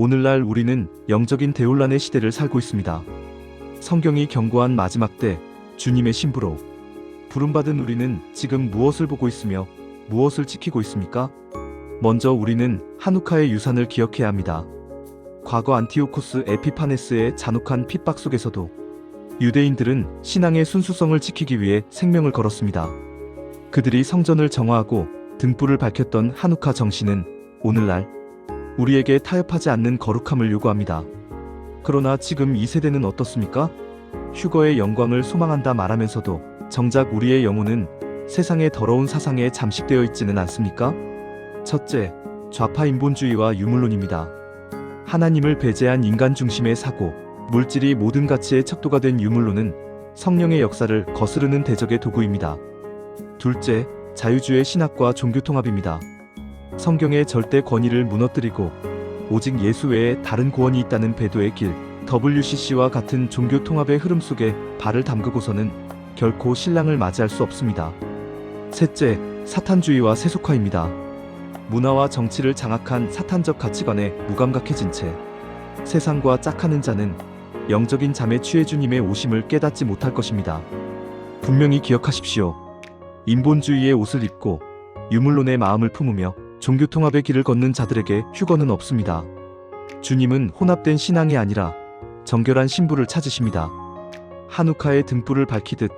오늘날 우리는 영적인 대혼란의 시대를 살고 있습니다. 성경이 경고한 마지막 때 주님의 신부로 부름받은 우리는 지금 무엇을 보고 있으며 무엇을 지키고 있습니까? 먼저 우리는 하누카의 유산을 기억해야 합니다. 과거 안티오코스 에피파네스의 잔혹한 핍박 속에서도 유대인들은 신앙의 순수성을 지키기 위해 생명을 걸었습니다. 그들이 성전을 정화하고 등불을 밝혔던 하누카 정신은 오늘날 우리에게 타협하지 않는 거룩함을 요구합니다. 그러나 지금 이 세대는 어떻습니까? 휴거의 영광을 소망한다 말하면서도 정작 우리의 영혼은 세상의 더러운 사상에 잠식되어 있지는 않습니까? 첫째, 좌파 인본주의와 유물론입니다. 하나님을 배제한 인간 중심의 사고, 물질이 모든 가치의 척도가 된 유물론은 성령의 역사를 거스르는 대적의 도구입니다. 둘째, 자유주의 신학과 종교 통합입니다. 성경의 절대 권위를 무너뜨리고 오직 예수 외에 다른 구원이 있다는 배도의 길, WCC와 같은 종교 통합의 흐름 속에 발을 담그고서는 결코 신랑을 맞이할 수 없습니다. 셋째, 사탄주의와 세속화입니다. 문화와 정치를 장악한 사탄적 가치관에 무감각해진 채 세상과 짝하는 자는 영적인 잠에 취해 주님의 오심을 깨닫지 못할 것입니다. 분명히 기억하십시오. 인본주의의 옷을 입고 유물론의 마음을 품으며 종교통합의 길을 걷는 자들에게 휴거는 없습니다. 주님은 혼합된 신앙이 아니라 정결한 신부를 찾으십니다. 한우카의 등불을 밝히듯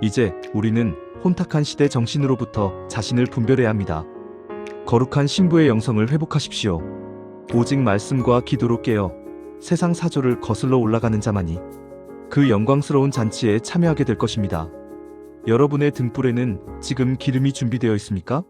이제 우리는 혼탁한 시대 정신으로부터 자신을 분별해야 합니다. 거룩한 신부의 영성을 회복하십시오. 오직 말씀과 기도로 깨어 세상 사조를 거슬러 올라가는 자만이 그 영광스러운 잔치에 참여하게 될 것입니다. 여러분의 등불에는 지금 기름이 준비되어 있습니까?